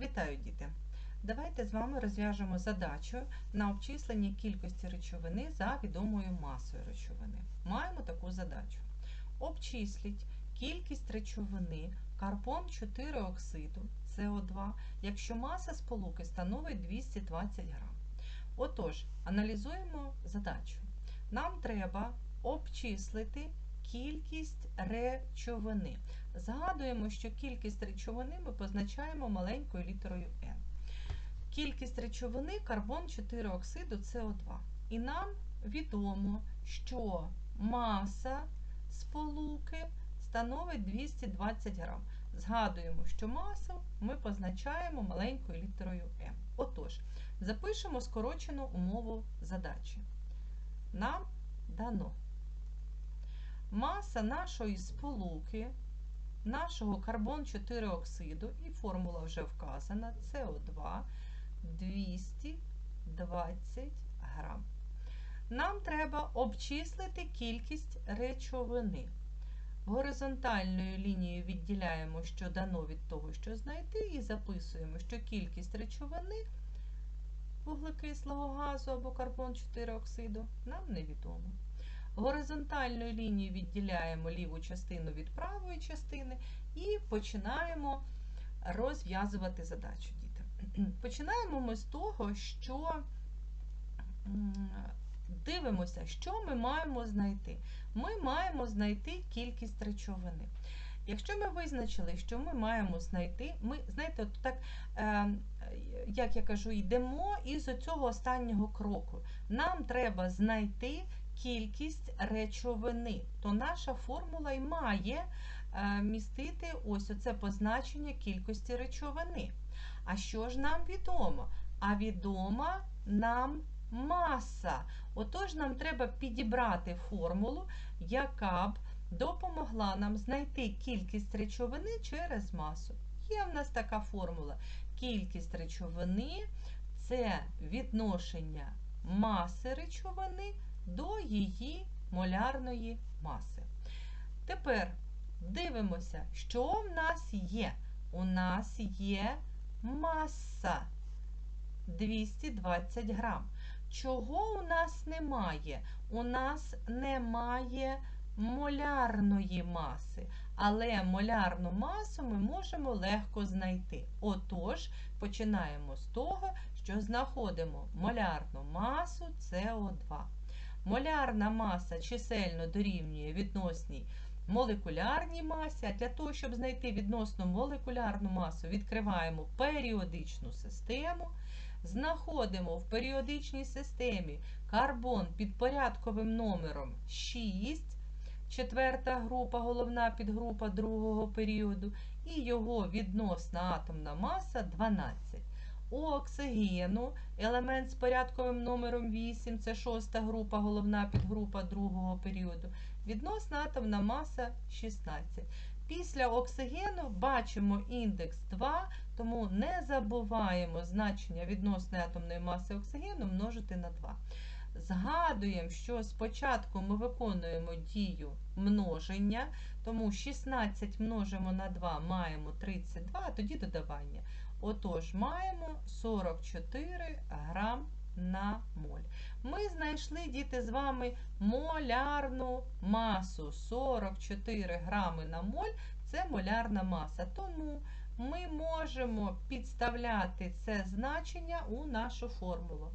Вітаю, діти! Давайте з вами розв'яжемо задачу на обчислення кількості речовини за відомою масою речовини. Маємо таку задачу. Обчисліть кількість речовини карбон 4 оксиду СО2, якщо маса сполуки становить 220 грам. Отож, аналізуємо задачу. Нам треба обчислити кількість речовини. Згадуємо, що кількість речовини ми позначаємо маленькою літерою N. Кількість речовини карбон 4 оксиду СО2. І нам відомо, що маса сполуки становить 220 грам. Згадуємо, що масу ми позначаємо маленькою літерою М. Отож, запишемо скорочену умову задачі. Нам дано маса нашої сполуки, нашого карбон 4 оксиду, і формула вже вказана, СО2 220 грам. Нам треба обчислити кількість речовини. Горизонтальною лінією відділяємо, що дано від того, що знайти, і записуємо, що кількість речовини вуглекислого газу або карбон 4 оксиду нам невідомо. Горизонтальною лінією відділяємо ліву частину від правої частини і починаємо розв'язувати задачу, діти. Починаємо ми з того, що дивимося, що ми маємо знайти. Ми маємо знайти кількість речовини. Якщо ми визначили, що ми маємо знайти, ми, знаєте, от так, е, як я кажу, йдемо із цього останнього кроку. Нам треба знайти кількість речовини, то наша формула й має е, містити ось оце позначення кількості речовини. А що ж нам відомо? А відома нам маса. Отож, нам треба підібрати формулу, яка б допомогла нам знайти кількість речовини через масу. Є в нас така формула. Кількість речовини це відношення маси речовини до її молярної маси. Тепер дивимося, що в нас є. У нас є маса 220 грам. Чого у нас немає? У нас немає молярної маси, але молярну масу ми можемо легко знайти. Отож, починаємо з того, що знаходимо молярну масу СО2. Молярна маса чисельно дорівнює відносній молекулярній масі, а для того, щоб знайти відносну молекулярну масу, відкриваємо періодичну систему. Знаходимо в періодичній системі карбон під порядковим номером 6, четверта група, головна підгрупа другого періоду, і його відносна атомна маса 12. У оксигену елемент з порядковим номером 8, це шоста група, головна підгрупа другого періоду, відносна атомна маса 16. Після оксигену бачимо індекс 2, тому не забуваємо значення відносної атомної маси оксигену множити на 2. Згадуємо, що спочатку ми виконуємо дію множення, тому 16 множимо на 2 маємо 32, а тоді додавання. Отож, маємо 44 грам на моль. Ми знайшли, діти, з вами молярну масу 44 грами на моль це молярна маса. Тому ми можемо підставляти це значення у нашу формулу.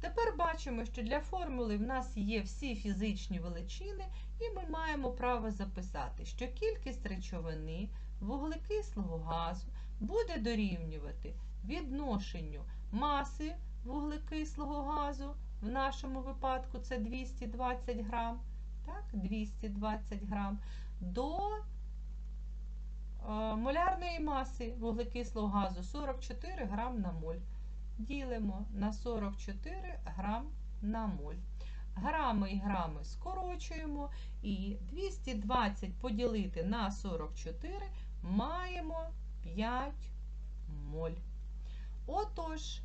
Тепер бачимо, що для формули в нас є всі фізичні величини, і ми маємо право записати, що кількість речовини вуглекислого газу буде дорівнювати відношенню маси вуглекислого газу, в нашому випадку це 220 грам, так, 220 грам, до е, молярної маси вуглекислого газу 44 грам на моль. Ділимо на 44 грам на моль. Грами і грами скорочуємо, і 220 поділити на 44 маємо 5 моль. Отож,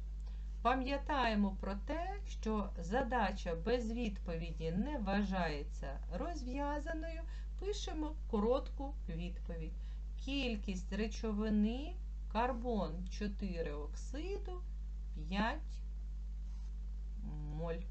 пам'ятаємо про те, що задача без відповіді не вважається розв'язаною, пишемо коротку відповідь. Кількість речовини Карбон 4 оксиду, 5 моль.